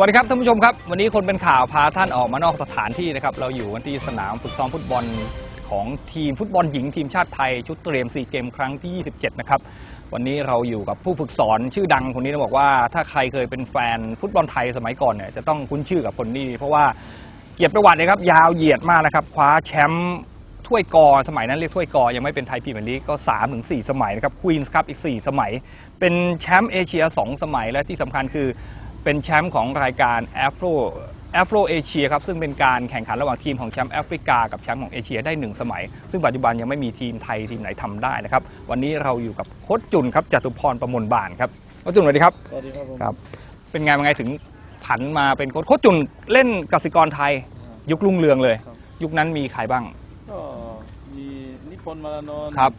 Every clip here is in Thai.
วัสดีครับท่านผู้ชมครับ วันนี้คนเป็นข่าวพาท่านออกมานอกสถานที่นะครับ เราอยู่กันที่สนามฝึกซ้อมฟุตบอลของทีมฟุตบอลหญิงทีมชาติไทย ชุดเตรียมซีเกมครั้งที่ 27 นะครับ วันนี้เราอยู่กับผู้ฝึกสอนชื่อดังคนนี้ต้องบอกว่าถ้าใครเคยเป็นแฟนฟุตบอลไทยสมัยก่อนเนี่ยจะต้องคุ้นชื่อกับคนนี้ เพราะว่าเกียรติประวัตินะครับยาวเหยียดมากนะครับคว้าแชมป์ถ้วยกอสมัยนั้นเรียกถ้วยกอ ยังไม่เป็นไทยพรีเมียร์ลีกก็3ถึง4สมัยนะครับควีนส์ครับอีก 4 สมัย เป็นแชมป์เอเชีย 2 สมัยและที่สำคัญคือ เป็นแชมป์ของรายการแอฟโรแอฟโรเอเชียครับซึ่งเป็นการแข่งขันระหว่างทีมของแชมป์แอฟริกากับแชมป์ของเอเชียได้ 1 สมัย ซึ่งปัจจุบันยังไม่มีทีมไทยทีมไหนทำได้นะครับ วันนี้เราอยู่กับโค้ชจุนครับจตุพรประมวลบานครับโค้ชจุนสวัสดีครับสวัสดีครับผมครับ เป็นไงเป็นไงถึงผันมาเป็นโค้ชโค้ชจุนเล่นกสิกรไทย ยุครุ่งเรืองเลยครับยุคนั้นมีใครบ้างก็มีนิพนธ์มารานนท์ครับ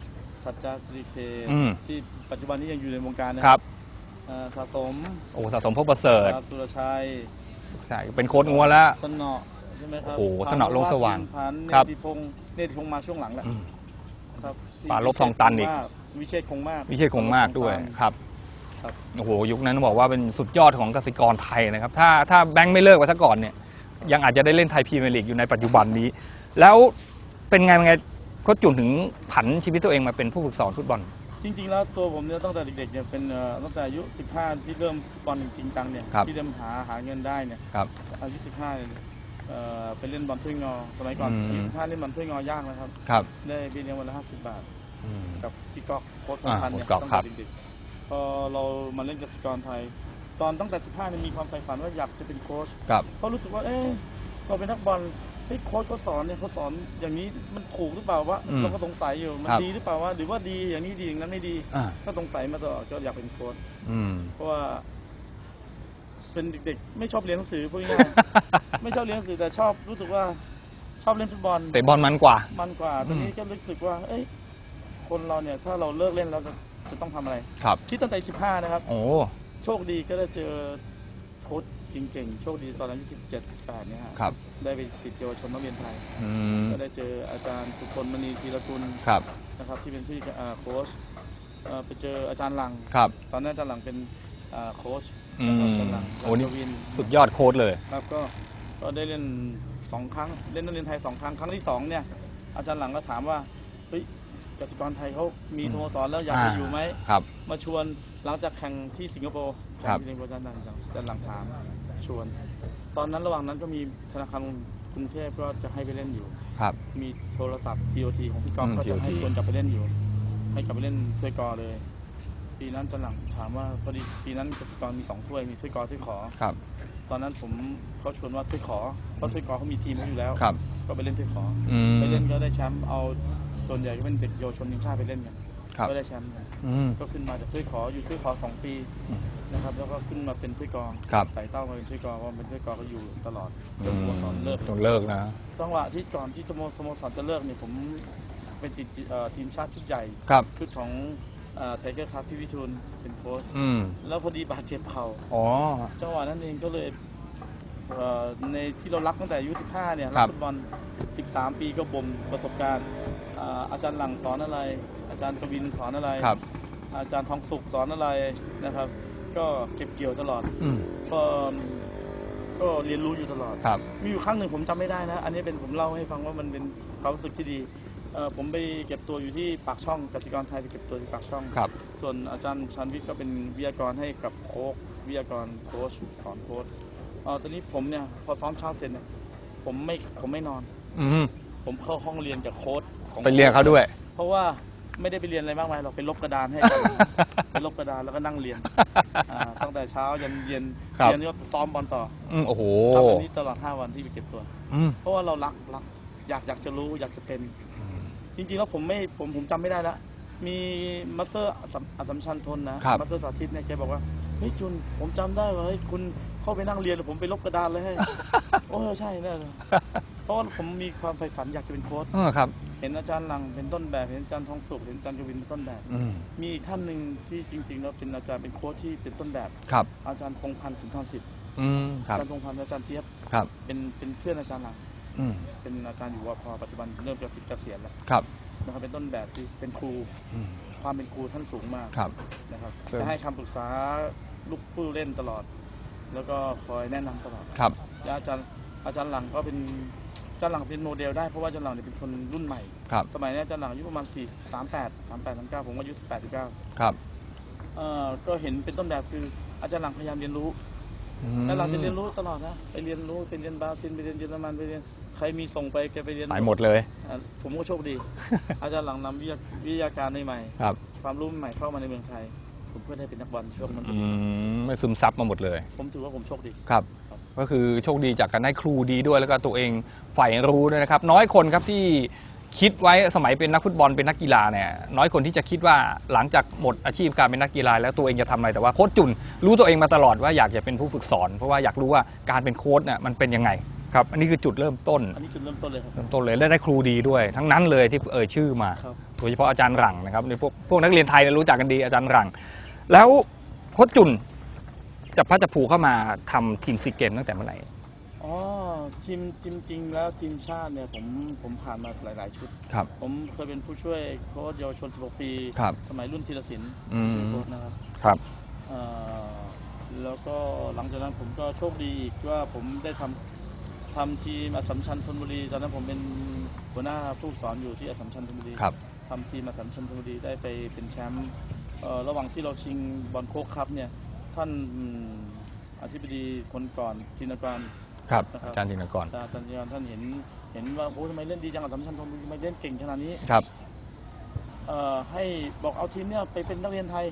สัจจาสิริเพอืมที่ปัจจุบันนี้ยังอยู่ในวงการนะครับเอ่อสะสมโอ้สะสมพบประเสริฐครับสุรชัยใช่เป็นโค้ชงัวแล้ว สนอใช่ไหมครับโอ้โหสนอโลกสว่างพันธ์ครับเนติพงศ์เนติพงศ์มาช่วงหลังแหละอืม ครับที่ปาลบทองตันอีก วิเชษคงมาก วิเชษคงมากด้วยครับครับ โอ้โหยุคนั้นต้องบอกว่าเป็นสุดยอดของกสิกรไทยนะครับถ้าถ้าแบงค์ไม่เลิกไปซะก่อนเนี่ยยังอาจจะได้เล่นไทยพรีเมียร์ลีกอยู่ในปัจจุบันนี้ แล้วเป็นไงเป็นไงโค้ชจุนถึงผันชีวิตตัวเองมาเป็นผู้ฝึกสอนฟุตบอล จริงๆ แล้วตัวผมเนี่ยตั้งแต่เด็กๆเนี่ยเป็นเอ่อตั้งแต่อายุ 15 ที่เริ่มฟุตบอลจริงๆจังเนี่ยครับ ที่เริ่มหาหาเงินได้เนี่ยครับ อายุ 15เนี่ยเอ่อไปเล่นบอลถ้วยงอ สมัยก่อนอืม อายุ15เล่นบอลถ้วยงอยากนะครับ ครับได้เบี้ยเลี้ยงวันละ 50 บาท อืม กับพี่ก๊อกโค้ชอ่าพันธ์เนี่ยโค้ชก๊อกตั้งครัแต่บ เด็กๆพอเรามาเล่นกสิกรไทย ตอนตั้งแต่ 15เนี่ยมีความใฝ่ฝันว่าอยากจะเป็นโค้ช ครับเพราะรู้สึกว่า เอ๊ะเราเป็นนักบอล เฮ้ยโค้ชเขาสอนเนี่ยเขาสอนอย่างนี้มันถูกหรือเปล่าวะอืมเราก็สงสัยอยู่มันครับ ดีหรือเปล่าวะหรือว่าดีอย่างนี้ดีอย่างนั้นไม่ดี อ่าก็สงสัยมาตลอดก็อยากเป็นโค้ชอืม เพราะว่า เป็นเด็กๆ ไม่ชอบเรียนหนังสือพูดง่ายๆ ไม่ชอบเรียนหนังสือแต่ชอบรู้สึกว่า ชอบเล่นฟุตบอล เตะบอลมันกว่า มันกว่าตอนนี้ก็รู้สึกว่า เอ้ย คนเราเนี่ย ถ้าเราเลิกเล่นแล้วจะจะต้องทำอะไร ครับ คิดตั้งแต่ 15 นะครับ โอ้ โชคดีก็ได้เจอโค้ช เก่งๆโชคดีตอนอายุ17 18เนี่ยฮะครับ ได้ไปติดเยาวชนนักเรียนไทย อืม ก็ได้เจออาจารย์สุพลมณีธีรกุลครับ นะครับที่เป็นผู้จัดการโค้ชเอ่อไปเจออาจารย์หลัง ครับ ตอนนั้นอาจารย์หลังเป็นอ่าโค้ชอืนะครับมอาจารย์หลังโอ้นี่วินสุดยอดโค้ชเลย ครับก็ก็ได้เล่นสองครั้งเล่นนักเรียนไทยสองครั้งครั้งที่สองเนี่ยอาจารย์หลังก็ถามว่าเฮ้ยกสิกรไทยเขามีสโมสรแล้วอยากไปอ่า อยู่ไหม ครับ มาชวนหลังจากแข่งที่สิงคโปร์ครับแข่งที่สิงคโปร์อาจารย์หลังอาจารย์หลังถาม ชวน ตอนนั้นระหว่างนั้นก็มีธนาคารกรุงเทพก็จะให้ไปเล่นอยู่ ครับ มีโทรศัพท์ TOT ของพี่กอล์ฟอืมก็จะให้ TOT ชวนกลับไปเล่นอยู่ ให้กลับไปเล่นถ้วยกอเลย ปีนั้นอาจารย์หลังถามว่าพอดีปีนั้นกสิกรมีสองถ้วยมีถ้วยกอถ้วยขอ ครับ ตอนนั้นผมเขาชวนว่าถ้วยขอเพราะถ้วยกอเขามีทีมเขาอยู่แล้ว ครับ ก็ไปเล่นถ้วยขออือมไปเล่นก็ได้แชมป์เอาส่วนใหญ่ก็เป็นเด็กเยาวชนทีมชาติไปเล่นกันครับ ก็ได้แชมป์กัน อืม ก็ขึ้นมาจากถ้วยขออยู่ถ้วยขอสองปี อืม นะครับ แล้วก็ขึ้นมาเป็นถ้วยกอครับไต่เต้ามาเป็นถ้วยกอเพราะเป็นถ้วยกอก็อยู่ตลอดจอืนสโมสรมเลิกจนเลิกนะจังหวะที่ก่อนที่สโมสโมสรจะเลิกเนี่ยผมเป็นติดเอ่อทีมชาติชุดใหญ่ครับชุดของไทเกอร์ครับพี่วิทูลเป็นโค้ชอืมแล้วพอดีบาดเจ็บเข่าอ๋อจังหวะนั้นเองก็เลยเอ่อในที่เรารักตั้งแต่อายุ 15 เนี่ยครัรักบฟุตบอล 13 ปีก็บ่มประสบการณ์อ่าอาจารย์หลังสอนอะไร อาจารย์กวินสอนอะไรครับอาจารย์ทองสุขสอนอะไรนะครับ ก็เก็บเกี่ยวตลอดอืมก็ก็เรียนรู้อยู่ตลอด ครับ มีอยู่ครั้งหนึ่งผมจำไม่ได้นะ อันนี้เป็นผมเล่าให้ฟังว่ามันเป็นความรู้สึกที่ดีเอ่อผมไปเก็บตัวอยู่ที่ปากช่องกสิกรไทยไปเก็บตัวที่ปากช่อง ครับ ส่วนอาจารย์ชันวิทย์ก็เป็นวิทยากรให้กับโค้ชวิทยากรโค้ชสอนโค้ชเอ่อตอนนี้ผมเนี่ยพอซ้อมเช้าเสร็จเนี่ยผมไม่ผมไม่นอน อืมผมเข้าห้องเรียนกับโค้ชของไปเรียนเขาด้วย เพราะว่า ไม่ได้ไปเรียนอะไรมากมายเราไปลบกระดานให้กันไปลบกระดานแล้วก็นั่งเรียนอ่าตั้งแต่เช้ายันเย็นครับเรียนก็ซ้อมบอลต่ออืมโอ้โห ทำแบบนี้ตลอด 5 วันที่ไปเก็บตัว อืมเพราะว่าเรารักรักอยากอยากจะรู้อยากจะเป็น จริงๆแล้วผมไม่ผมผมจำไม่ได้ละมีมาสเตอร์อสัมชันทนนะครับมาสเตอร์สาธิตเนี่ยแกบอกว่าเฮ้ยจุนผมจำได้ว่าเฮ้ยคุณเข้าไปนั่งเรียนแล้วผมไปลบกระดานเลยให้ โอ้ใช่แน่เลยเพ ราะว่าผมมีความใฝ่ฝันอยากจะเป็นโค้ชเออครับ เห็นอาจารย์หลังเป็นต้นแบบ เห็นอาจารย์ทองสุขเห็นอาจารย์กวินเป็นต้นแบบ อืมมีอีกท่านหนึ่งที่จริงๆแล้วเป็นอาจารย์เป็นโค้ชที่เป็นต้นแบบ ครับ อาจารย์พงษ์พันธ์สุนทรสิทธิ์อืมครัอาบจารย์พงษ์พันธ์และอาจารย์เจี๊ยบครับ เป็นเป็นเพื่อนอาจารย์หลัง อืมเป็นอาจารย์อยู่วพปัจจุบันเริ่มจะสิทธิ์เกษียณแล้วครับนะครับเป็นต้นแบบที่เป็นครูอืมความเป็นครูท่านสูงมากครับ นะครับครับ จะให้คำปรึกษาลูกผู้เล่นตลอด แล้วก็คอยแนะนำตลอด ครับ และอาจารย์อาจารย์หลังก็เป็นอา จารย์หลังเป็นโมเดลได้เพราะว่าอาจารย์หลังเนี่ยเป็นคนรุ่นใหม่ ครับ สมัยนี้อาจารย์หลังอายุประมาณ4 38 38 39ผมอายุ18 19ครับเอ่อก็เห็นเป็นต้นแบบคืออาจารย์หลังพยายามเรียนรู้อืมอาจารย์หลังจะเรียนรู้ตลอดนะไปเรียนรู้ไปเรียนบราซิลไปเรียนเยอรมันไปเรียนใครมีส่งไปแกไปเรียนไปหมดเลย อ่าผมก็โชคดี อาจารย์หลังนำวิทยาวิทยาการใหม่ครับๆความรู้ใหม่เข้ามาในเมืองไทย ผมเพื่อได้เป็นนักบอลช่วงนั้นอืมไม่ซึมซับมาหมดเลย ผมถือว่าผมโชคดี ครับ ก็คือโชคดีจากการได้ครูดีด้วยแล้วก็ตัวเองใฝ่รู้ด้วยนะครับ น้อยคนครับที่คิดไว้สมัยเป็นนักฟุตบอลเป็นนักกีฬาเนี่ยน้อยคนที่จะคิดว่าหลังจากหมดอาชีพการเป็นนักกีฬาแล้วตัวเองจะทำอะไรแต่ว่าโค้ชจุนรู้ตัวเองมาตลอดว่าอยากจะเป็นผู้ฝึกสอน เพราะว่าอยากรู้ว่าการเป็นโค้ชเนี่ยมันเป็นยังไงครับอันนี้คือจุดเริ่มต้นอันนี้จุดเริ่มต้นเลยครับเริ่มต้นเลยและได้ครูดีด้วย ทั้งนั้นเลยที่เอ่ยชื่อมาครับโดยเฉพาะอาจารย์หลังนะครับในพวกพวกนักเรียนไทยเนี่ยรู้จักกันดีอาจารย์หลัง แล้วโค้ชจุน จะพัดจะผูเข้ามาทำทีมซีเกมตั้งแต่เมื่อไหร่ อ๋อทีมจริง ๆ แล้วทีมชาติเนี่ยผมผมผ่านมาหลาย ๆ ชุด ครับ ผมเคยเป็นผู้ช่วยโค้ชเยาวชน 16 ปี ครับสมัยรุ่นธีรศิลป์อืมเป็นโค้ชนะครับครับ เอ่อแล้วก็หลังจากนั้นผมก็โชคดีอีกว่าผมได้ทำทำทีมอสสัมชัญธนบุรี ตอนนั้นผมเป็นหัวหน้าผู้ฝึกสอนอยู่ที่อสสัมชัญธนบุรี ครับ ทำทีมอสสัมชัญธนบุรีได้ไปเป็นแชมป์เอ่อระหว่างที่เราชิงบอลโค้กครับเนี่ย ท่านอืมอธิบดีคนก่อนธินกร ครับ นะครับ อาจารย์ธินกรอาจารย์ธินกรท่านเห็นเห็นว่าโอ้ทำไมเล่นดีจังอสสัมชัญธนบุรีทำไมเล่นเก่งขนาดนี้ครับเอ่อให้บอกเอาทีมเนี่ยไปเป็นนักเรียนไทย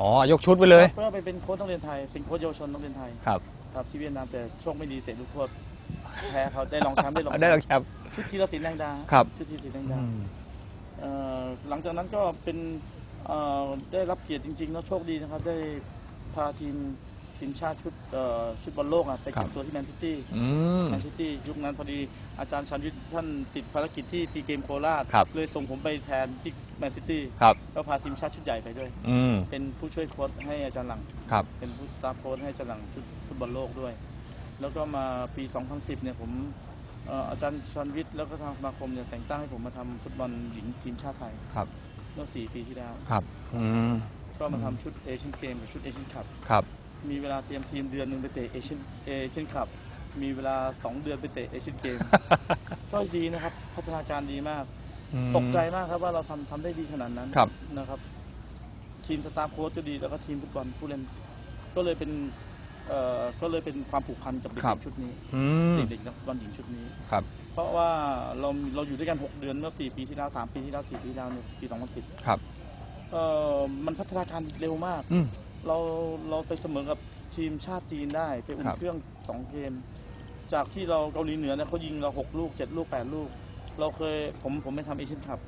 อ๋อยกชุดไปเลยเพื่อไปเป็นโค้ชนักเรียนไทย เป็นโค้ชเยาวชนนักเรียนไทยครับครับที่เวียดนามแต่โชคไม่ดีเตะลูกโทษแพ้เขาได้รองแชมป์ได้รองแชได้มแล้วป์ครับชุดทีละสินแดงดาครับชุดทีละสินแดงดาเอ่อหลังจากนั้นก็เป็นเอ่อได้รับเกียรติจริงๆแล้วโชคดีนะครับ ได้ พาทีมทีมชาติชุดเอ่อชุดบอลโลกอะไปเก็ครับบตัวที่แมนซิตี้อืม แมนซิตี้ยุคนั้นพอดีอาจารย์ชันวิทย์ท่านติดภารกิจที่ซีเกมโคราช ครับ เลยส่งผมไปแทนที่แมนซิตี้ครับ ก็พาทีมชาติชุดใหญ่ไปด้วย อืม เป็นผู้ช่วยโค้ชให้อาจารย์หลัง ครับ เป็นผู้สตาฟโค้ชให้อาจารย์หลังชุดฟุตบอลโลกด้วย แล้วก็มาปี 2010 เนี่ยผมเอ่ออาจารย์ชันวิทย์แล้วก็ทางสมาคมเนี่ยแต่งตั้งให้ผมมาทำฟุตบอลหญิงทีมชาติไทยครับ เมื่อ 4 ปีที่แล้ว ครับ อืม ก็มาทำชุดเอเชียนเกมกับชุดเอเชียนคัพครับ มีเวลาเตรียมทีมเดือนหนึ่งไปเตะเอเชียนเอเชียนคัพมีเวลา 2 เดือนไปเตะเอเชียนเกม ก็ดีนะครับพัฒนาการดีมากตกใจมากครับว่าเราทำทำได้ดีขนาดนั้นครับ นะครับ ทีมสตาฟโค้ชก็ดีแล้วก็ทีมฟุตบอลผู้เล่นก็เลยเป็นเอ่อก็เลยเป็นความผูกพันกับเด็ครักบๆชุดนี้อืมเด็กๆนักฟุตบอลหญิงชุดนี้ ครับ เพราะว่าเราเราอยู่ด้วยกัน 6 เดือนเมื่อ 4 ปีที่แล้ว 3 ปีที่แล้ว 4 ปีที่แล้วเนี่ยปี 2010 ครับ เอ่อมันพัฒนาการเร็วมาก อืม เราเราไปเสมอกับทีมชาติจีนได้ไปอุ่คนรับ เครื่อง2เกม จากที่เราเกาหลีเหนือเนี่ยเขายิงเรา6ลูก7ลูก8ลูก เราเคยผมผมไปทำเอเชียนคัพ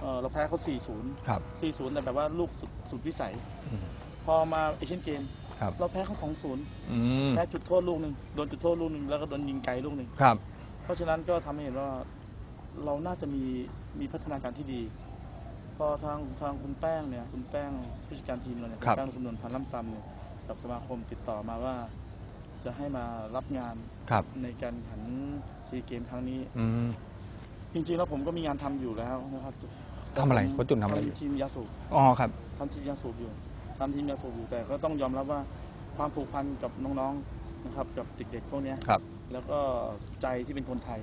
เอ่อเราแพ้เขา4-0ครับ4-0แต่แบบว่าลูกสุดสุดวิสัย อืม พอมาเอเชียนเกม ครับ เราแพ้เขา2-0อืม แพ้จุดโทษลูกหนึ่งโดนจุดโทษลูกหนึ่งแล้วก็โดนยิงไกลลูกหนึ่งครับ เพราะฉะนั้นก็ทำให้เห็นว่าเราน่าจะมีมีพัฒนาการที่ดีพ อทางทางคุณแป้งเนี่ยคุณแป้งผู้จัดการทีมเราเนี่ยครับ ณแป้งคุณนวลพันธ์ล่ำซำเนี่ยกับสมาคมติดต่อมาว่า จะให้มารับงานครับ ในการแข่งซีเกมครั้งนี้ อืม จริงๆแล้วผมก็มีงานทำอยู่แล้วนะครับทำอะไรโค้ชจุนทำอะไรอยู่ ทีมยาสูบ อ๋อครับ ทำทีมยาสูบอยู่ทำทีมยาสูบอยู่แต่ก็ต้องยอมรับว่าความผูกพันกับน้องๆนะครับ กับเด็กๆพวกเนี้ยครับ แล้วก็ใจที่เป็นคนไทย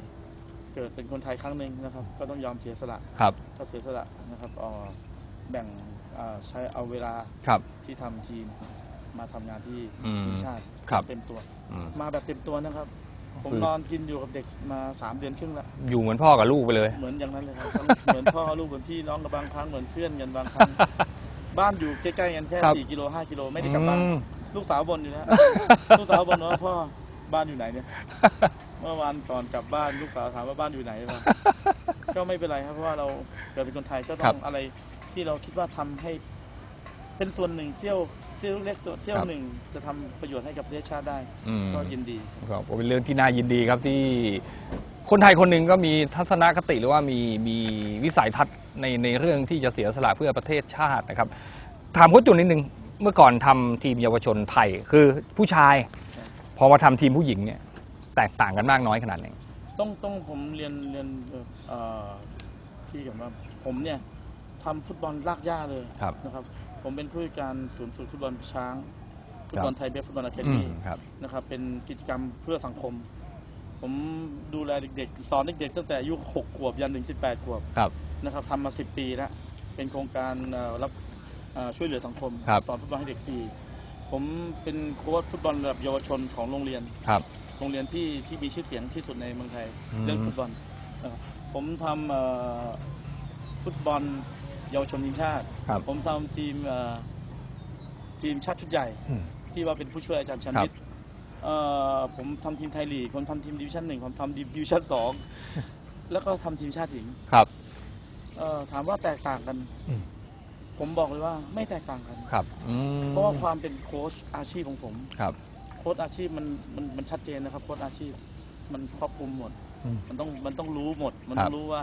เกิดเป็นคนไทยครั้งหนึ่งนะครับ ก็ต้องยอมเสียสละครับก็เสียสละนะครับเอ่อแบ่งอ่าใช้เอาเวลาครับ ที่ทำทีมมาทำงานที่อืมทีมชาติครับ เต็มตัว อืม มาแบบเต็มตัวนะครับ ผมคือ นอนกินอยู่กับเด็กมาสามเดือนครึ่งละอยู่เหมือนพ่อกับลูกไปเลย เหมือนอย่างนั้นเลยครับทั้งเหมือนพ่อลูกเหมือนพี่น้องกับบางครั้งเหมือนเพื่อนกันบางครั้ง บ้านอยู่ใกล้ๆกันแค่ครับ สี่กิโลห้ากิโลไม่ได้กลับบ้าน อืม ลูกสาวบนอยู่นะ ลูกสาวบนว่าพ่อบ้านอยู่ไหนเนี่ย เมื่อวานก่อนกลับบ้านลูกสาวถามว่าบ้านอยู่ไหนบ้างก็ไม่เป็นไรครับเพราะว่าเราเกิดเป็นคนไทยก็ครัต้อบ งอะไรที่เราคิดว่าทำให้เป็นส่วนหนึ่งเสี้ยวเสี้ยวเล็กส่วนเสี้ยวครับหนึ่งจะทำประโยชน์ให้กับประเทศชาติได้ อืม ก็ยินดี ครับเป็นเรื่องที่น่ายินดีครับที่คนไทยคนหนึ่งก็มีทัศนคติหรือว่ามีมีวิสัยทัศน์ในในเรื่องที่จะเสียสละเพื่อประเทศชาตินะครับ ถามโค้ชจุนนิดนึงเมื่อก่อนทำทีมเยาวชนไทย คือผู้ชาย พอมาทำทีมผู้หญิงเนี่ย แตกต่างกันมากน้อยขนาดไหนต้องต้องผมเรียนเรียนเอ่อที่กับว่าผมเนี่ยทำฟุตบอลลากย่าเลยครับนะครับ ผมเป็นผู้จัดการศูนย์ฝึกฟุตบอลช้างฟุตบอลไทยเบสฟุตบอลอะคาเดอืมมี่ครับนะครับ เป็นกิจกรรมเพื่อสังคม ผมดูแลเด็กๆ สอนเด็กๆตั้งแต่อายุ6ขวบยันถึง18ขวบครับนะครับทำมา10ปีแล้วเป็นโครงการเอ่อรับเอ่อช่วยเหลือสังคมครับสอนฟุตบอลให้เด็กฟรีผมเป็นโค้ชฟุตบอลระดับเยาวชนของโรงเรียนครับ โรงเรียนที่ที่มีชื่อเสียงที่สุดในเมืองไทยอืมเรื่องฟุตบอลนะครับผมทำเอ่อฟุตบอลเยาวชนทีมชาติครับผมทำทีมเอ่อทีมชาติชุดใหญ่อืมที่ว่าเป็นผู้ช่วยอาจารย์ชันครับวิทย์เอ่อผมทำทีมไทยลีกผมทำทีมดิวิชั่นหนึ่งผมทำดิวิชั่นสองแล้วก็ทำทีมชาติหญิงครับเอ่อถามว่าแตกต่างกันอืมผมบอกเลยว่าไม่แตกต่างกันครับอืมเพราะว่าความเป็นโค้ชอาชีพของผมครับโค้ชอาชีพมันมันมันชัดเจนนะครับโค้ชอาชีพ มันครอบคลุมหมดอืมมันต้องมันต้องรู้หมด มันครัต้อบงรู้ว่า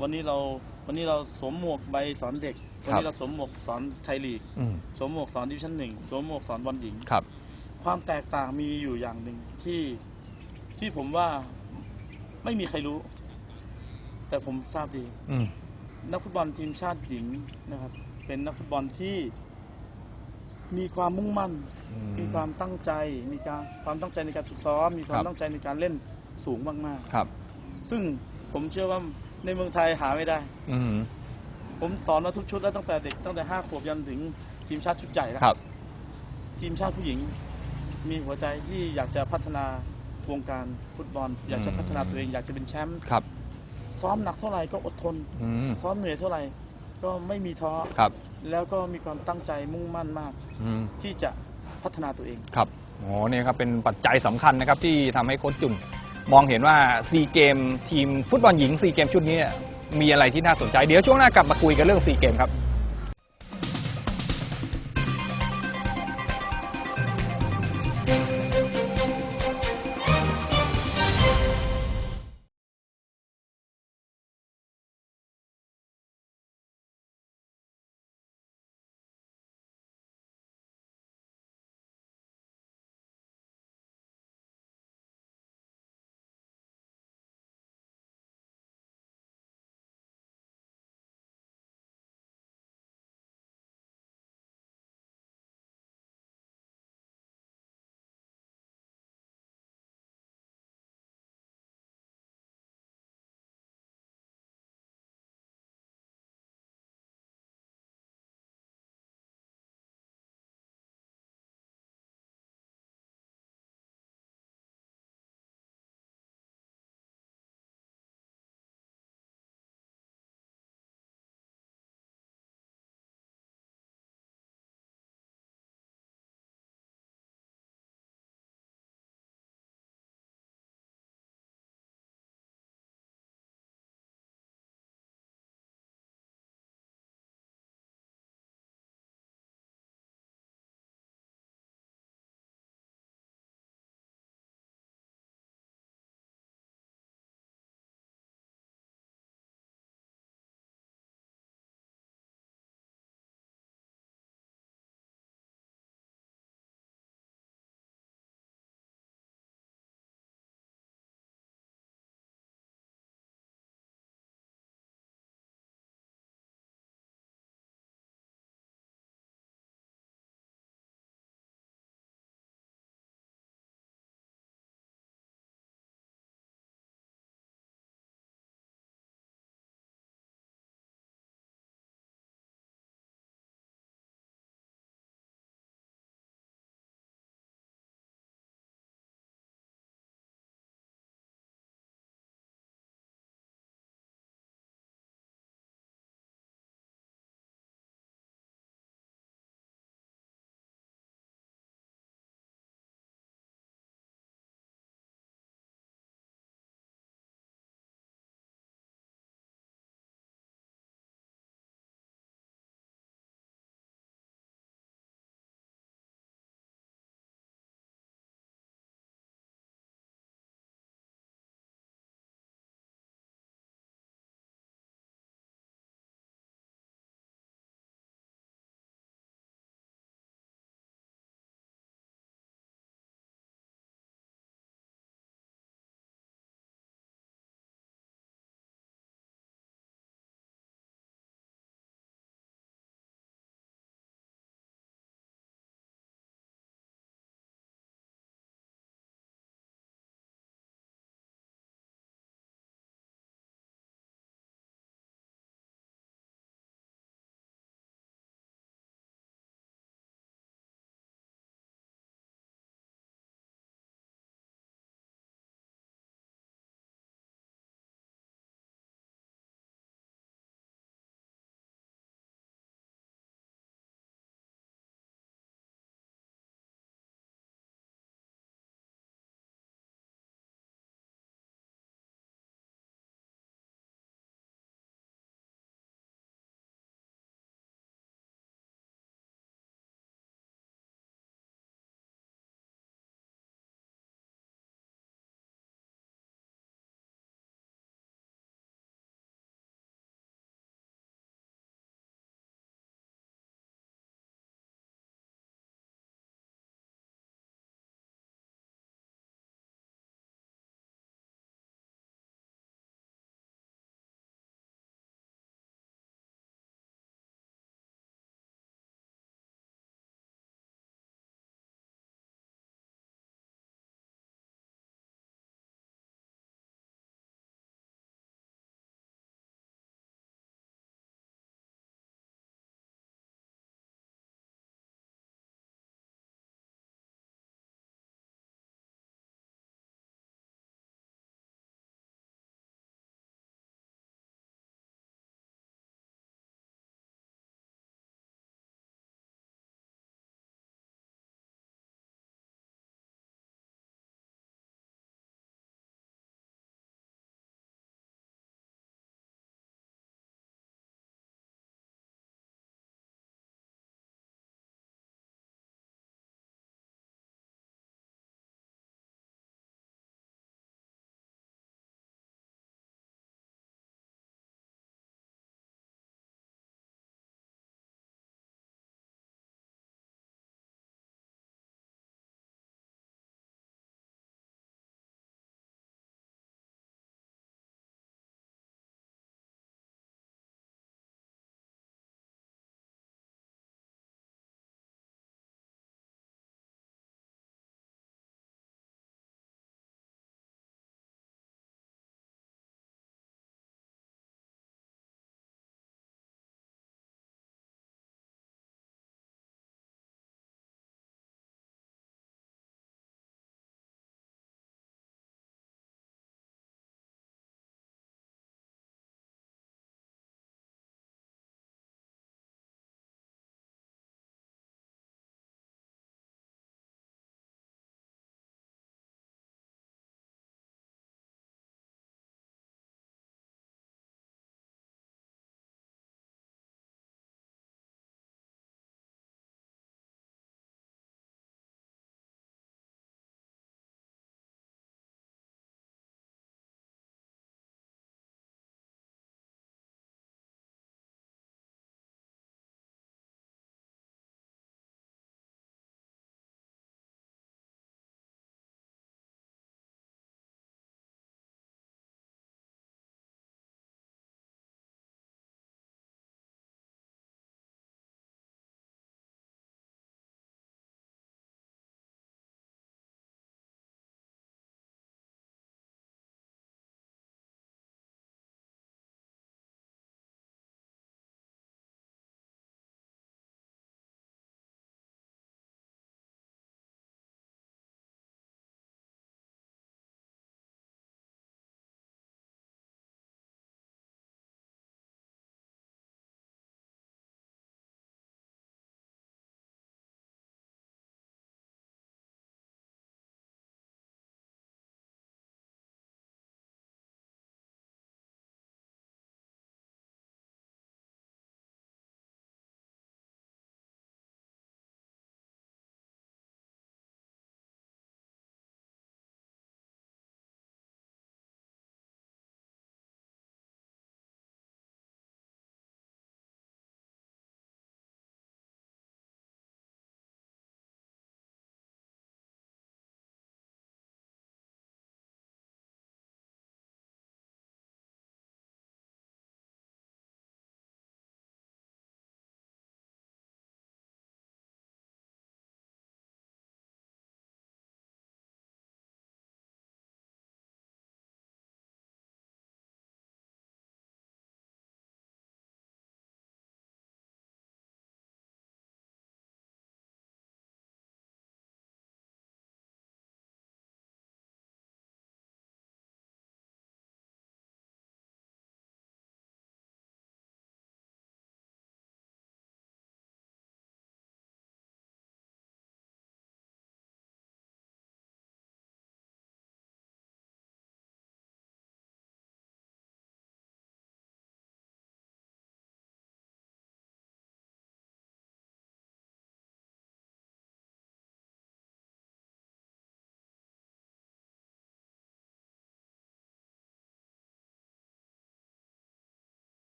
วันนี้เราวันนี้เราสวมหมวกใบสอนเด็ก วันครับนี้เราสวมหมวกสอนไทยลีกอืมสวมหมวกสอนดิวิชั่นหนึ่งสวมหมวกสอนบอลหญิงครับ ความแตกต่างมีอยู่อย่างหนึ่งที่ที่ผมว่าไม่มีใครรู้ แต่ผมทราบดีอืมนักฟุตบอลทีมชาติหญิงนะครับ เป็นนักฟุตบอลที่ มีความมุ่งมั่นมีความตั้งใจ มีการความตั้งใจในการฝึกซ้อม มีความครับ ตั้งใจในการเล่นสูงมากครับ ๆ ซึ่งผมเชื่อว่าในเมืองไทยหาไม่ได้ อืมผมสอนมาทุกชุดแล้วตั้งแต่เด็กตั้งแต่ห้าขวบยันถึงทีมชาติชุดใหญ่แล้วครับ ทีมชาติผู้หญิง มีหัวใจที่อยากจะพัฒนาวงการฟุตบอล อยากจะอืมพัฒนาตัวเองอยากจะเป็นแชมป์ครับ ซ้อมหนักเท่าไหร่ก็อดทน อืมซ้อมเหนื่อยเท่าไหร่ก็ไม่มีท้อ ครับ แล้วก็มีความตั้งใจมุ่งมั่นมาก อืมที่จะพัฒนาตัวเอง ครับโอ้เนี่ยครับเป็นปัจจัยสำคัญนะครับที่ทำให้โค้ชจุนมองเห็นว่าซีเกมทีมฟุตบอลหญิงซีเกมชุดนี้เนี่ยมีอะไรที่น่าสนใจ เดี๋ยวช่วงหน้ากลับมาคุยกันเรื่องซีเกมครับ